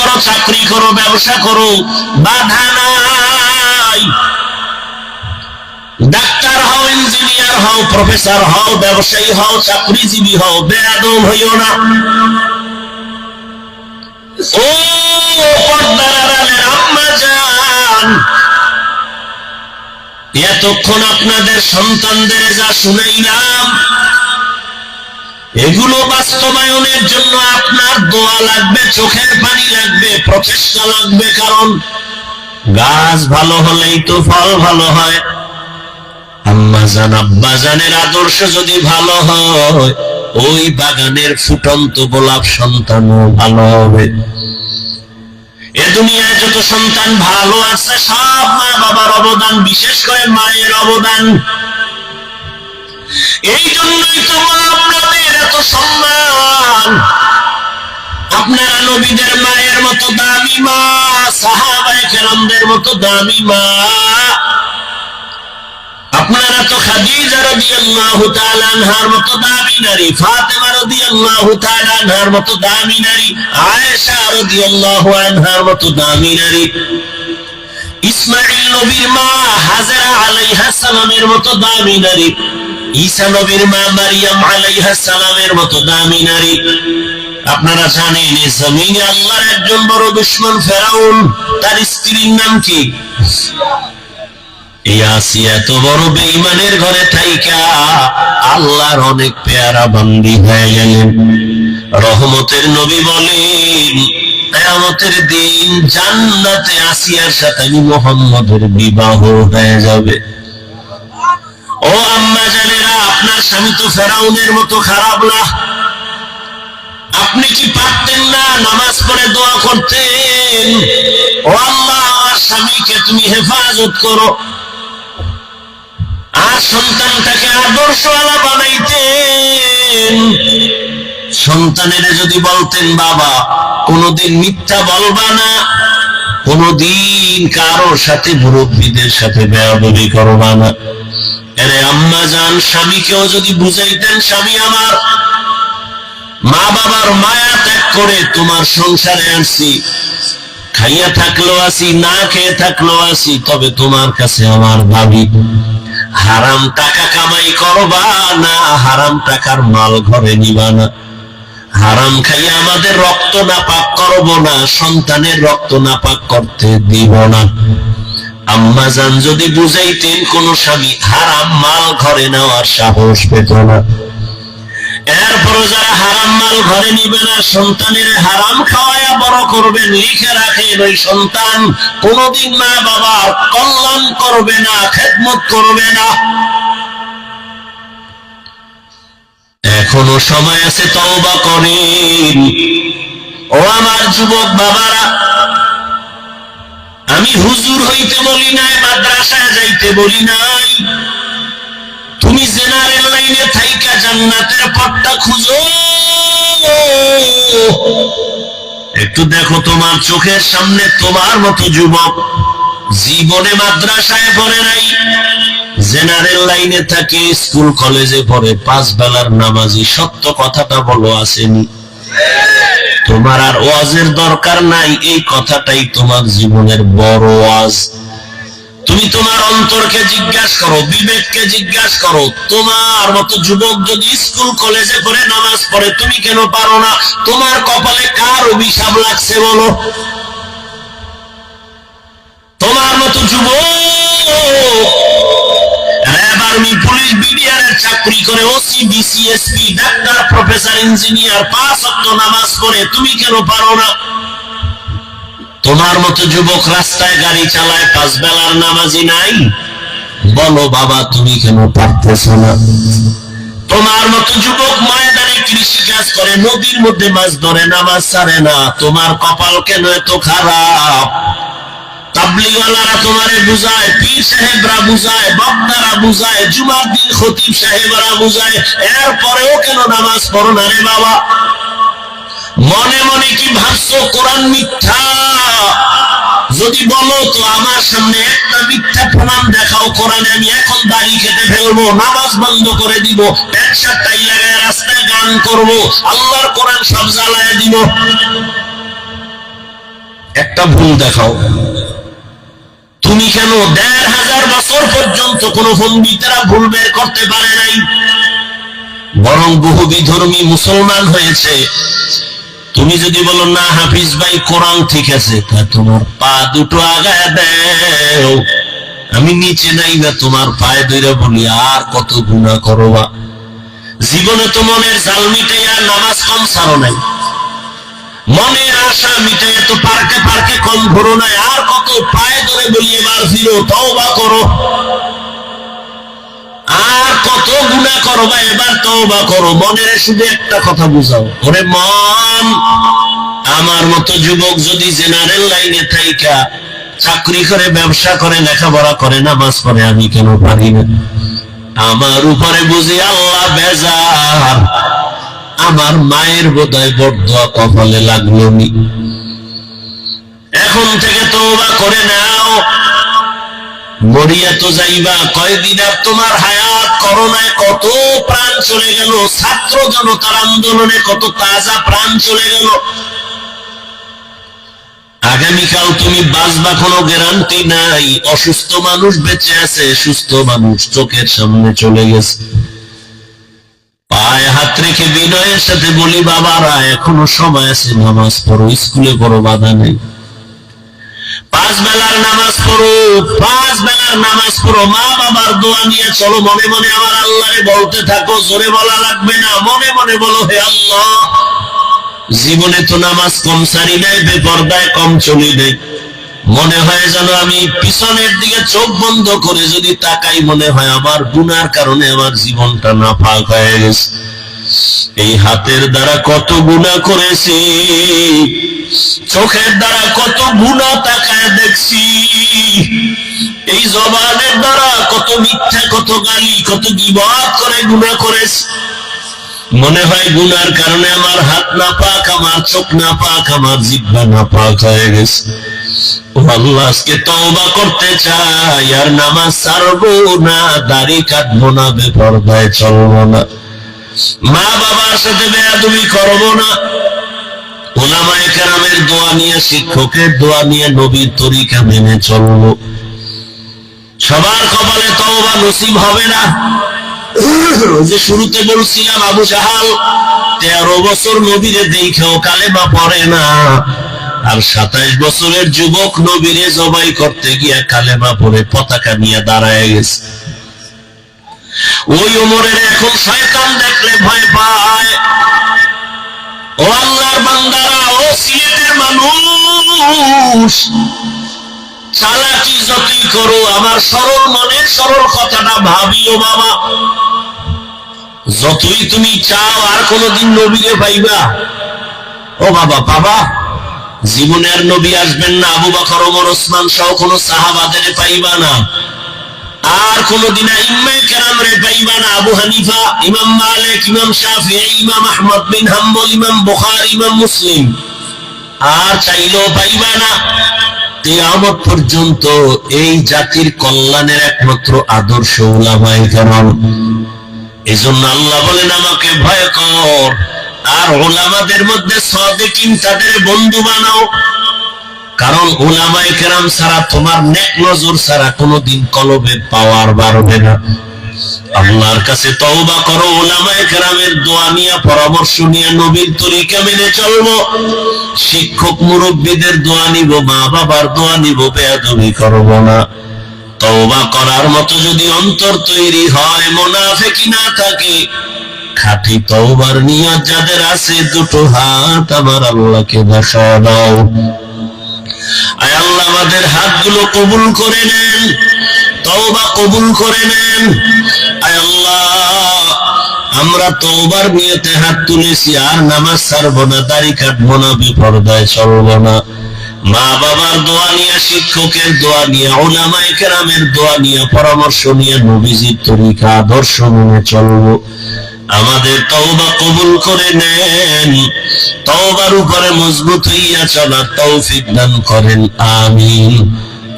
করো চাকরি করো, ব্যবসা করো, বাধা নাই। ডাক্তার হও, ইঞ্জিনিয়ার হও, প্রফেসর হও, ব্যবসায়ী হও, চাকরিজীবী হও, বেয়াদব হইও না। এতক্ষণ আপনাদের সন্তানদের যা শুনাইলাম এগুলো বাস্তবায়নের জন্য আপনার দোয়া লাগবে, চোখের পানি লাগবে প্রচেষ্টা লাগবে, কারণ গাছ ভালো হলেই তো ফল ভালো হয়। আম্মা জান, আব্বা জানের আদর্শ যদি ভালো হয়, ওই বাগানের ফুটন্ত গোলাপ সন্তানও ভালো হবে। এ দুনিয়ায় যত সন্তান ভালো আছে, সব মা বাবার অবদান, বিশেষ করে মায়ের অবদান। এই জন্যই তো মা সম্মান। আপনারা নবীদের মায়ের মতো দামি মা, সাহাবায়ে কেরামদের মতো দামি মা। আপনারা তো খাদিজা রাদিয়াল্লাহু তাআলা আনহার মতো দামি নারী, ফাতেমা রাদিয়াল্লাহু তাআলা আনহার মতো দামি নারী, আয়েশা রাদিয়াল্লাহু আনহার মতো দামি নারী। ইসমাইল নবীর মা হাজরা আলাইহা সালামের মতো দামি নারী। ঈসা নবীর মা মারিয়াম আলাইহা সালামের মতো দামি নারী। আপনারা জানেন এই জমিনে আল্লাহর একজন বড় দুশমন ফেরাউন, তার স্ত্রীর নাম কি? রহমতের নবী বলেন, কেয়ামতের দিন জান্নাতে আসিয়ার সাথে মোহাম্মদের বিবাহ হয়ে যাবে। ও আম্মা আপনার স্বামী তো ফেরাউনের মতো খারাপ না। আপনি কি পারতেন না নামাজ পড়ে দোয়া করতেন? ও আল্লাহ, আমার স্বামীকে তুমি হেফাজত করো। আর সন্তানটাকে আদর্শওয়ালা বানাইতেন। সন্তানের যদি বলতেন, বাবা, কোনদিন মিথ্যা বলবা না। কোনদিন কারোর সাথে মুরব্বীদের সাথে বেয়াদবি করবা না। এরে আম্মা যান স্বামীকেও যদি বুঝাইতেন, স্বামী আমার মা বাবার মায়া ত্যাগ করে তোমার সংসারে আনছি খাইয়া থাকল আসি, না খেয়ে থাকল আসি, তবে তোমার কাছে আমার ভাবি, হারাম টাকা কামাই করবা না, হারাম টাকার মাল ঘরে নিবা না। হারাম খাইয়া আমাদের রক্ত নাপাক করব না, সন্তানের রক্ত নাপাক করতে দিব না। আম্মা জান যদি বুঝাইতেন কোন স্বামী হারাম মাল ঘরে নেওয়ার সাহস পেত না। এরপরও যারা হারাম মাল ঘরে নিবে না, সন্তানের হারাম খাওয়ায়া বড় করবেন, লিখে রাখেন ওই সন্তান কোনদিন মা বাবার কল্যাণ করবে না, খেদমত করবে না। এখনও সময় আছে তওবা করেন ও আমার যুবক বাবারা আমি হুজুর হইতে বলি নাই, মাদ্রাসায় যাইতে বলি নাই। তুমি জেনারেল লাইনে থাইকা জান্নাতের পথটা খুঁজো। একটু দেখো তোমার চোখের সামনে তোমার মতো যুবক জীবনে মাদ্রাসায় পড়ে নাই, জেনারেল লাইনে থাকে স্কুল কলেজে পড়ে, পাঁচ বেলার নামাজি, সত্য কথাটা বলো আসেনি। তোমার আর ওয়াজের দরকার নাই, এই কথাটাই তোমার জীবনের বড় ওয়াজ। তুমি তোমার অন্তরকে জিজ্ঞাসা করো, বিবেককে জিজ্ঞাসা করো, তোমার মতো যুবক যদি স্কুল, কলেজে পড়ে নামাজ পড়ে, তুমি কেন পারো না? তোমার কপালে কার অভিশাপ লাগছে বলো? তোমার মতো যুবক চাকরি করে ওসি বিসিএসপি ডাক্তার, প্রফেসর, ইঞ্জিনিয়ার, পাঁচ অক্ট নামাজ পড়ে, তুমি কেন পারো না? তোমার মতো যুবক রাস্তায় গাড়ি চালায়, পাঁচ বেলার নামাজি নাই। বলো বাবা, তুমি কেন পারতেছ না? তোমার মতো যুবক ময়দানে কৃষি কাজ করে, নদীর মধ্যে মাছ ধরে, নামাজ ছাড়ে না। তোমার কপাল কেন এত খারাপ? তোমারে বুঝায়, পীর সাহেবরা বুঝায় বুঝায় জুমার দিন খতিব সাহেবরা বুঝায়, এরপরেও কেন নামাজ পড়ো না রে বাবা? মনে মনে কি ভাবছ কোরআন মিথ্যা? যদি বলো তো আমার সামনে একটা মিথ্যা প্রমাণ দেখাও কোরআনে, আমি এখন দাড়ি কেটে ফেলব, নামাজ বন্ধ করে দিব শার্ট টাই লাগায় রাস্তায় গান করব, আল্লাহর কোরআন সব জ্বালায় দিব। একটা ভুল দেখাও। তুমি কেন দেড় হাজার বছর পর্যন্ত কোন পণ্ডিতেরা ভুল বের করতে পারে নাই? বরং বহু বিধর্মী মুসলমান হয়েছে। তুমি যদি বলো, না হাফিজ ভাই, কোরআন ঠিক আছে। তা তোমার পা দুটো আগায় দেও। আমি নিচে নাই না, তোমার পায়ে দইরা বলি, আর কত গুণা করবা জীবনে তো মনের জাল মিটাইয়া নামাজ কম সারো নাই। মনের আশা মিটাইয়া তো পার্কে পার্কে কম ঘুরো নাই। আর কত আমার মতো যুবক যদি জেনারেল লাইনে থাইকা, চাকরি করে, ব্যবসা করে, লেখাপড়া করে, নামাজ পড়ে, আমি কেন পারি না? আমার উপরে বুঝি আল্লাহ বেজার। আমার মায়ের বোধহয় বড়দোয়া কপালে লাগল এখন থেকে তওবা করে নাও। মরিয়া তো যাইবা, কয়দিন আর তোমার হায়াত করোনায় কত প্রাণ চলে গেল, ছাত্র জনতার আন্দোলনে কত তাজা প্রাণ চলে গেল। আগামীকাল তুমি বাঁচবা, কোনো গ্যারান্টি নাই। অসুস্থ মানুষ বেঁচে আছে, সুস্থ মানুষ চোখের সামনে চলে গেছে। পায়ে হাত রেখে বিনয়ের সাথে বলি, বাবারা, এখনও সময় আছে, নামাজ পড়ো, স্কুলে পড়ো, বাধা নেই। পাঁচ বেলার নামাজ পড়ো, পাঁচ বেলার নামাজ পড়ো। মা বাবার দোয়া নিয়ে চলো, মনে মনে আমার আল্লাহরে বলতে থাকো, জোরে বলা লাগবে না, মনে মনে বলো, হে আল্লাহ, জীবনে তো নামাজ কম সারি নাই, বেপর্দায় কম চলি নাই। মনে হয় যেন আমি পিছনের দিকে চোখ বন্ধ করে যদি তাকাই, মনে হয় আমার গুনার কারণে আমার জীবনটা না ফাঁক হয়ে গেছে। এই হাতের দ্বারা কত গুণা করেছি, চোখের দ্বারা কত গুণা তাকায় দেখছি, এই জবানের দ্বারা কত মিথ্যা, কত গালি, কত গিবাদ করে গুণা করেছি। মনে হয় গুনার কারণে আমার হাত না পাক, আমার চোখ না পাক, আমার জিব্বা না পাক হয়ে গেছে। ও আজকে তওবা করতে চাই, আর নামাজ ছাড়বো না, দাড়ি কাটবো না, বেপরদায় চলবো না। মা বাবার সাথে বেয়াদুমি করব না। ওলামায়ে কেরামের দোয়া নিয়ে, শিক্ষকের দোয়া নিয়ে নবীর তরিকা মেনে চলবো। সবার কপালে নসিব হবে না। শুরুতে বলছিলাম, আবু তেরো বছর নবীরে দেখেও কালেমা পড়ে না। আর সাতাইশ বছরের যুবক নবীরে জবাই করতে গিয়ে কালেমা পড়ে পতাকা নিয়ে দাঁড়ায় গেছে। ওই উমরের এখন শয়তান দেখলে ভয় পায়। ও আল্লাহর বান্দারা, ও সিলেটের মানুষ, চালাকি যতই করো, আমার সরল মনের সরল কথাটা ভাবিও বাবা। যতই তুমি চাও, আর কোনদিন নবীকে পাইবা। ও বাবা বাবা জীবনের নবী আসবেন না, আবু বকর, ওমর, ওসমান সহ কোন সাহাবাদের পাইবা না। আর কোনদিন আবু হানিফা, ইমাম মালিক, ইমাম ইমাম আহমদ বিন হাম্বল, ইমাম ইমাম মুসলিম। আর পর্যন্ত এই জাতির কল্যাণের একমাত্র আদর্শ কেরাম। এই জন্য আল্লাহ বলেন, আমাকে ভয় কর। আর ওলামাদের মধ্যে সদেকিন তাদের বন্ধু বানাও। কারণ ওলামায়ে কেরাম ছাড়া তোমার নেক নজর ছাড়া কোনোদিন কলবে পাওয়ার বাড়বে না। আল্লাহর কাছে তওবা করো ওলামায়ে কেরামের দোয়া নিয়ে, পরামর্শ নিয়ে, নবীর তরিকা মেনে চলবো। শিক্ষক মুরব্বীদের দোয়া নিব মা বাবার দোয়া নিব, বেয়াদবি করব না। তওবা করার মতো যদি অন্তর তৈরি হয় মোনাফেকি না থাকে। খাঁটি তওবার নিয়ত যাদের আছে, দুটো হাত আমার আল্লাহকে দেখা দাও। আমাদের হাতগুলো কবুল করে নেন। তওবা কবুল করে নেন। আয় আল্লাহ, আমরা তওবার নিয়তে হাত তুলেছি, আর নামাজ ছাড়বো না, দাড়ি কাটবো না, বিপর্দায় চলবো না। মা বাবার দোয়া নিয়ে, শিক্ষকের দোয়া নিয়ে ওলামায়ে কেরামের দোয়া নিয়ে, পরামর্শ নিয়ে, নবীজির তরিকা, আদর্শ মেনে চলবো। আমাদের তওবা কবুল করে নেন। তওবার উপরে মজবুত হইয়া চলার তৌফিক দান করেন আমিন।